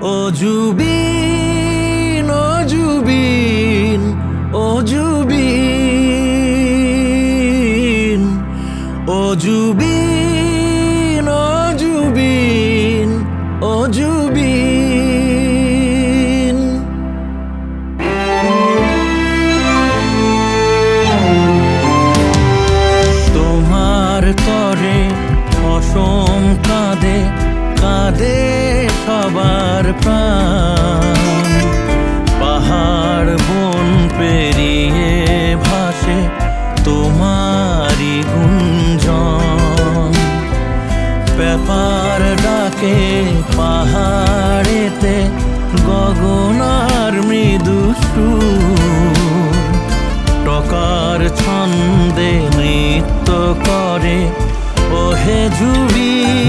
ও জুবিন ও জুবিন ও জুবিন ও জুবিন ও জুবিন ও জুবিন। তোমার তরে অসম কাঁদে কাঁদে সবার প্রাণ। পাহাড় বন পেরিয়ে ভাসে তোমারই গুঞ্জন। পেপার ডাকে পাহাড়েতে, গগনার মৃদু টকার ছন্দে নৃত্য করে, ওহে জুবিন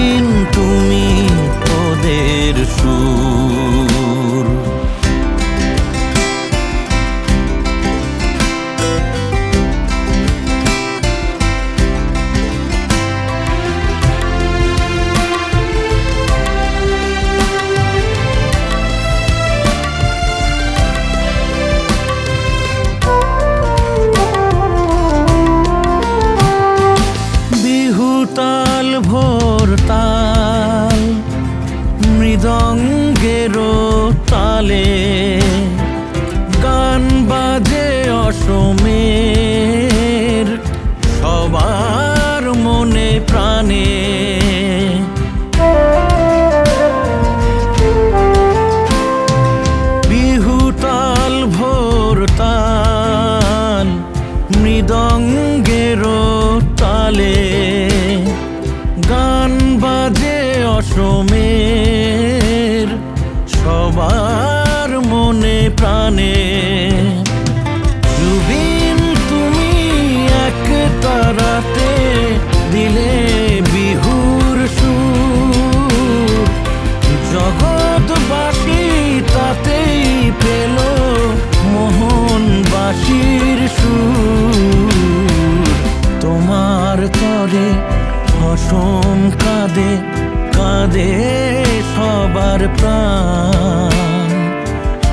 অসমের সবার মনে প্রাণে কাঁদে সবার প্রাণ।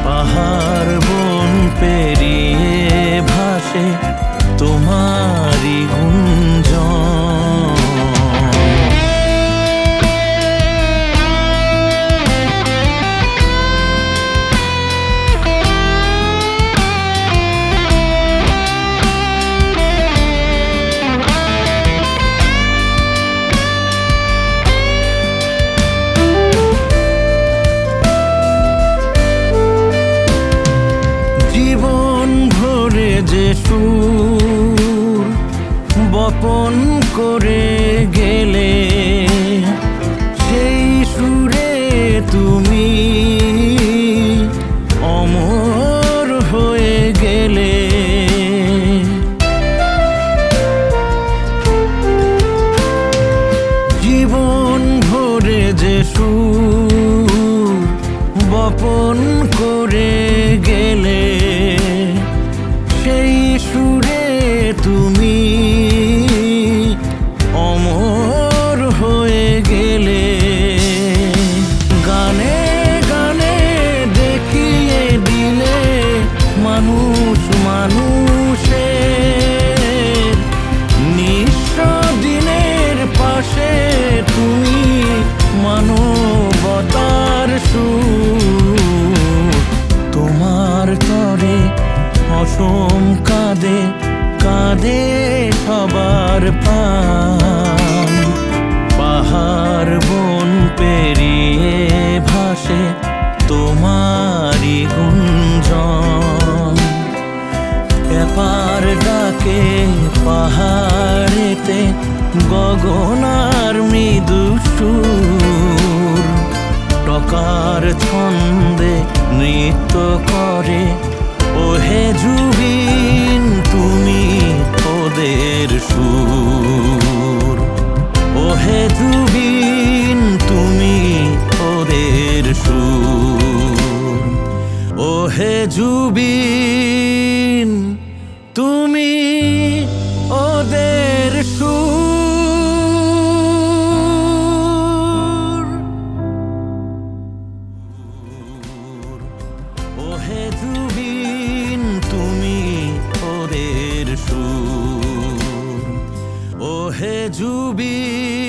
পাহাড় বন পেরিয়ে ভাসে school অসম কাঁদে কাঁদে সবার পাহাড় বন পেরিয়ে ভাসে তোমারই গুঞ্জন। ব্যাপার ডাকে পাহাড়েতে গগনার মৃদু সুর। টকার ছন্দে নৃত্য করে, ওহে জুবিন ওহে জুবিন তুমি ওদের সুর। জুবিন তুমি ওদের সুর। জুবিন